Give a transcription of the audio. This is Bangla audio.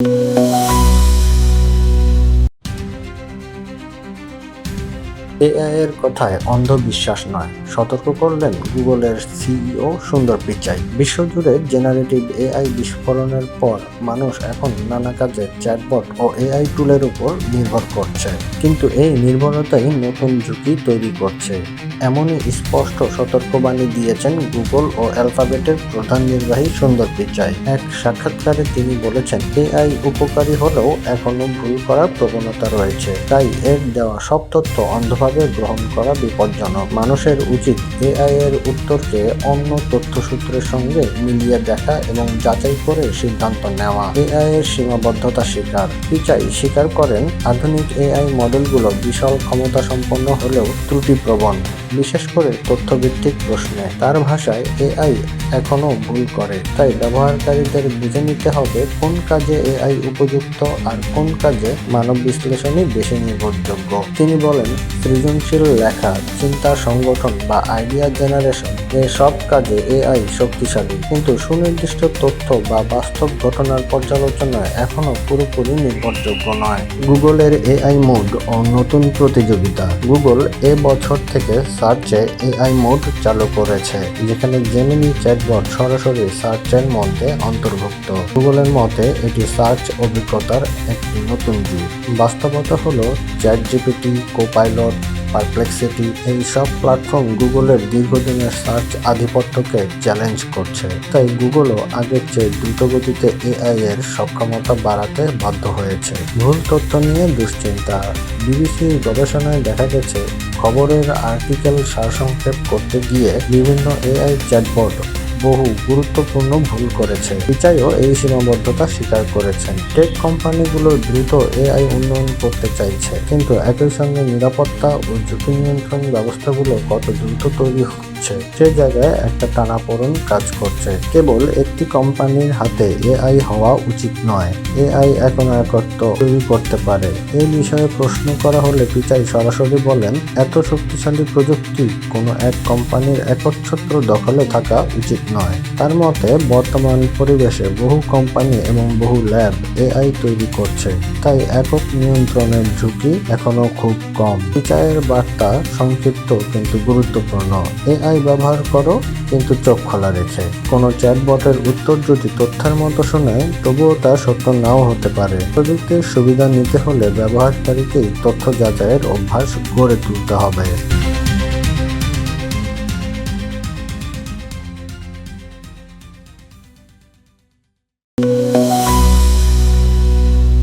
you. এআই এর কথায় অন্ধবিশ্বাস নয়। সতর্ক করলেন গুগলের সিইও সুন্দর পিচাই বিশ্বজুড়ে জেনারেটিভ এআই বিস্ফোরণের পর মানুষ এখন নানা কাজে চ্যাটবট ও এআই টুলের উপর নির্ভর করছে। কিন্তু এই নির্ভরতাই নতুন ঝুঁকি তৈরি করছে। এমনই স্পষ্ট সতর্কবাণী দিয়েছেন গুগল ও অ্যালফাবেটের প্রধান নির্বাহী সুন্দর পিচাই এক সাক্ষাৎকারে তিনি বলেছেন এআই উপকারী হলেও এখনও ভুল করার প্রবণতা রয়েছে। তাই এর দেওয়া সব তথ্য অন্ধভাবে গ্রহণ করা বিপজ্জনক। মানুষের উচিত এআই এর উত্তরকে অন্য তথ্যসূত্রের সঙ্গে মিলিয়ে দেখা এবং যাচাই করে সিদ্ধান্ত নেওয়া। এআই এর সীমাবদ্ধতা স্বীকার। পিচাই স্বীকার করেন, আধুনিক এআই মডেলগুলো বিশাল ক্ষমতা সম্পন্ন হলেও ত্রুটিপ্রবণ। বিশেষ করে তথ্যভিত্তিক প্রশ্নে। তার ভাষায় এআই এখনও ভুল করে, তাই ব্যবহারকারীদের বুঝে নিতে হবে কোন কাজে এআই উপযুক্ত আর কোন কাজে মানব বিশ্লেষণই বেশি নির্ভরযোগ্য। তিনি বলেন, সৃজনশীল লেখা, চিন্তা সংগঠন বা আইডিয়া জেনারেশন এসব কাজে এআই শক্তিশালী। কিন্তু সুনির্দিষ্ট তথ্য বা বাস্তব ঘটনার পর্যালোচনায় এখনও পুরোপুরি নির্ভরযোগ্য নয়। গুগলের এআই মোড ও নতুন প্রতিযোগিতা। গুগল এ বছর থেকে সার্চে এআই মোড চালু করেছে, যেখানে জেমিনি চ্যাটবট সরাসরি সার্চের মধ্যে অন্তর্ভুক্ত। গুগলের মতে, এটি সার্চ অভিজ্ঞতার একটি নতুন যুগ বাস্তবতা হলো চ্যাট জিপিটি কোপাইলট পারপ্লেক্সিটি এই সব প্ল্যাটফর্ম গুগলের দীর্ঘদিনের সার্চ আধিপত্যকে চ্যালেঞ্জ করছে। তাই গুগলও আগের চেয়ে দ্রুতগতিতে এআই এর সক্ষমতা বাড়াতে বাধ্য হয়েছে। ভুল তথ্য নিয়ে দুশ্চিন্তা। বিবিসির গবেষণায় দেখা গেছে, খবরের আর্টিকেল সারসংক্ষেপ করতে গিয়ে বিভিন্ন এআই চ্যাটবট বহু গুরুত্বপূর্ণ ভুল করেছে পিচাইও এই সীমাবদ্ধতা স্বীকার করেছেন। টেক কোম্পানিগুলো দ্রুত এআই উন্নয়ন করতে চাইছে। কিন্তু একই সঙ্গে নিরাপত্তা ও ঝুঁকি নিয়ন্ত্রণ ব্যবস্থাগুলো কত দ্রুত তৈরি হচ্ছে সে জায়গায় একটা টানাপোড়েন কাজ করছে। কেবল একটি কোম্পানির হাতে এআই হওয়া উচিত নয়। এআই এখন একত্র তৈরি করতে পারে। এই বিষয়ে প্রশ্ন করা হলে পিচাই সরাসরি বলেন, এত শক্তিশালী প্রযুক্তি কোনো এক কোম্পানির একচ্ছত্র দখলে থাকা উচিত নয়। তার মতে, বর্তমান পরিবেশে বহু কোম্পানি এবং বহু ল্যাব এআই তৈরি করছে। তাই একক নিয়ন্ত্রণের ঝুঁকি এখনও খুব কম। পিচাইয়ের বার্তা সংক্ষিপ্ত কিন্তু গুরুত্বপূর্ণ। এআই এআই ব্যবহার করো, কিন্তু চোখ খোলা রেখে। কোনো চ্যাটবটের উত্তর যদি তথ্যের মতো শোনায়, তবুও তা সত্য নাও হতে পারে। প্রযুক্তির সুবিধা নিতে হলে ব্যবহারকারীকেই তথ্য যাচাইয়ের অভ্যাস গড়ে তুলতে হবে।